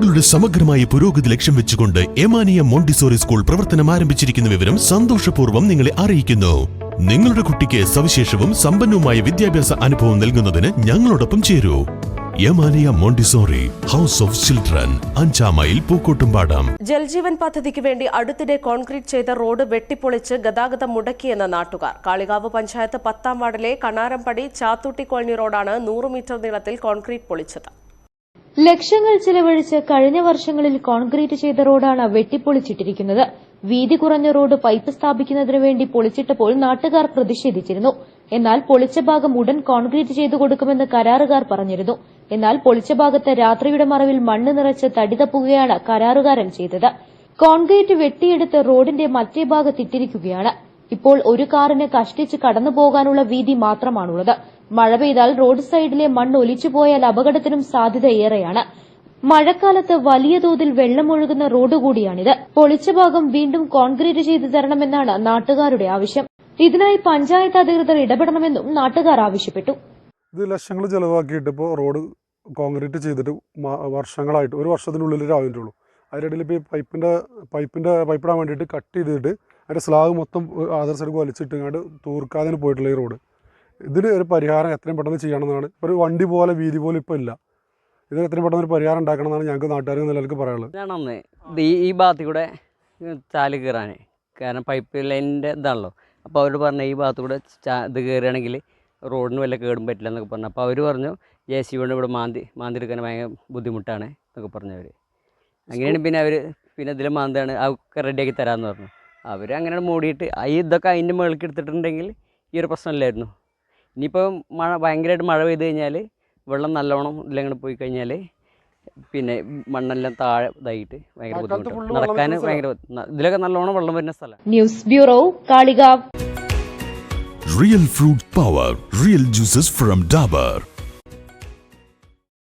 കുട്ടികളുടെ സമഗ്രമായ പുരോഗതി ലക്ഷ്യം വെച്ചുകൊണ്ട് എമാനിയ മോണ്ടിസോറി സ്കൂൾ പ്രവർത്തനം ആരംഭിച്ചിരിക്കുന്ന വിവരം സന്തോഷപൂർവം നിങ്ങളെ അറിയിക്കുന്നു. നിങ്ങളുടെ കുട്ടിക്ക് സവിശേഷവും സമ്പന്നവുമായ വിദ്യാഭ്യാസ അനുഭവം നൽകുന്നതിന് ഞങ്ങളോടൊപ്പം ചേരൂ. Yamaniya Montessori house of children അഞ്ചാം മൈൽ പൂക്കോട്ടുംപാടം. ജൽജീവൻ പദ്ധതിക്ക് വേണ്ടി അടുത്തിടെ കോൺക്രീറ്റ് ചെയ്ത റോഡ് വെട്ടിപ്പൊളിച്ച് ഗതാഗതം മുടക്കിയെന്ന നാട്ടുകാർ. കാളികാവ് പഞ്ചായത്ത് പത്താം വാർഡിലെ കണാരംപടി ചാത്തൂട്ടി കോളനി റോഡാണ് നൂറ് മീറ്റർ നീളത്തിൽ കോൺക്രീറ്റ് പൊളിച്ചത്. ലക്ഷങ്ങൾ ചെലവഴിച്ച് കഴിഞ്ഞ വർഷങ്ങളിൽ കോൺക്രീറ്റ് ചെയ്ത റോഡാണ് വെട്ടിപ്പൊളിച്ചിട്ടിരിക്കുന്നത്. വീതി കുറഞ്ഞ റോഡ് പൈപ്പ് സ്ഥാപിക്കുന്നതിനു വേണ്ടി പൊളിച്ചിട്ടപ്പോൾ നാട്ടുകാർ പ്രതിഷേധിച്ചിരുന്നു. എന്നാൽ പൊളിച്ച ഭാഗം ഉടൻ കോൺക്രീറ്റ് ചെയ്തു കൊടുക്കുമെന്ന് കരാറുകാർ പറഞ്ഞിരുന്നു. എന്നാൽ പൊളിച്ച ഭാഗത്ത് രാത്രിയുടെ മറവിൽ മണ്ണ് നിറച്ച് തടി തപ്പുകയാണ് കരാറുകാരൻ ചെയ്തത്. കോൺക്രീറ്റ് വെട്ടിയെടുത്ത് റോഡിന്റെ മറ്റേ ഭാഗത്തിട്ടിരിക്കുകയാണ് ഇപ്പോൾ ഒരു കാറിന് കഷ്ടിച്ച് കടന്നു പോകാനുള്ള വീതി മാത്രമാണുള്ളത്. മഴ പെയ്താൽ റോഡ് സൈഡിലെ മണ്ണ് ഒലിച്ചുപോയാൽ അപകടത്തിനും സാധ്യതയേറെയാണ്. മഴക്കാലത്ത് വലിയ തോതിൽ വെള്ളമൊഴുകുന്ന റോഡ് കൂടിയാണിത്. പൊളിച്ച ഭാഗം വീണ്ടും കോൺക്രീറ്റ് ചെയ്തു തരണമെന്നാണ് നാട്ടുകാരുടെ ആവശ്യം. ഇതിനായി പഞ്ചായത്ത് അധികൃതർ ഇടപെടണമെന്നും നാട്ടുകാർ ആവശ്യപ്പെട്ടു. ഇത് ലക്ഷങ്ങൾ ചെലവാക്കിയിട്ട് ഇപ്പോൾ റോഡ് കോൺക്രീറ്റ് ചെയ്തിട്ട് വർഷങ്ങളായിട്ട് ഒരു വർഷത്തിനുള്ളിൽ ആയിട്ടുള്ളൂ അതിനിടയിൽ ഇപ്പോൾ ഈ പൈപ്പിന്റെ പൈപ്പിന്റെ പൈപ്പിടാൻ വേണ്ടിയിട്ട് കട്ട് ചെയ്തിട്ട് അതിന്റെ സ്ലാബ് മൊത്തം ആധാർ സൈഡ് വലിച്ചിട്ടുകൊണ്ട് തൂർക്കാതെ പോയിട്ടുള്ള ഈ റോഡ്. ഇതിന് ഒരു പരിഹാരം എത്രയും പെട്ടെന്ന് ചെയ്യണമെന്നാണ്. ഒരു വണ്ടി പോലെ വീതി പോലെ ഇപ്പോൾ ഇല്ല. ഇതിന് എത്രയും പെട്ടെന്ന് ഒരു പരിഹാരം ഉണ്ടാക്കണമെന്നാണ് ഞങ്ങൾക്ക് നാട്ടുകാർക്ക് നിലനിൽക്ക് പറയാനുള്ളത്. ഇതാണെന്ന്. ഇത് ഈ ഭാഗത്ത് കൂടെ ചാൽ കയറാൻ കാരണം പൈപ്പ് ലൈനിന്റെ ഇതാണല്ലോ. അപ്പോൾ അവർ പറഞ്ഞു ഈ ഭാഗത്തു കൂടെ ഇത് കയറുകയാണെങ്കിൽ റോഡിന് വല്ല കേടും പറ്റില്ല എന്നൊക്കെ പറഞ്ഞു. അപ്പോൾ അവർ പറഞ്ഞു ജെ സി കൊണ്ട് ഇവിടെ മാന്തി മാന്തി എടുക്കാൻ ഭയങ്കര ബുദ്ധിമുട്ടാണ് എന്നൊക്കെ പറഞ്ഞു അവർ അങ്ങനെയാണ് പിന്നെ അവർ പിന്നെ ഇതിൽ മാന്താണ് അതൊക്കെ റെഡിയാക്കി തരാമെന്ന് പറഞ്ഞു. അവർ അങ്ങനെ മൂടിയിട്ട് ഈ ഇതൊക്കെ അതിന്റെ മുകളിലേക്ക് എടുത്തിട്ടുണ്ടെങ്കിൽ ഈ ഒരു പ്രശ്നമില്ലായിരുന്നു. ഇനിയിപ്പോൾ മഴ ഭയങ്കരമായിട്ട് മഴ പെയ്ത് കഴിഞ്ഞാൽ വെള്ളം നല്ലോണം ഇല്ലെങ്കിൽ പോയി കഴിഞ്ഞാൽ പിന്നെ മണ്ണെല്ലാം താഴെ ഇതായിട്ട് ഭയങ്കര ബുദ്ധിമുട്ടാണ്. നടക്കാൻ ഭയങ്കര ഇതിലൊക്കെ നല്ലോണം വെള്ളം വരുന്ന സ്ഥലമാണ് news bureau Kalikavu. Real fruit power real juices from Dabur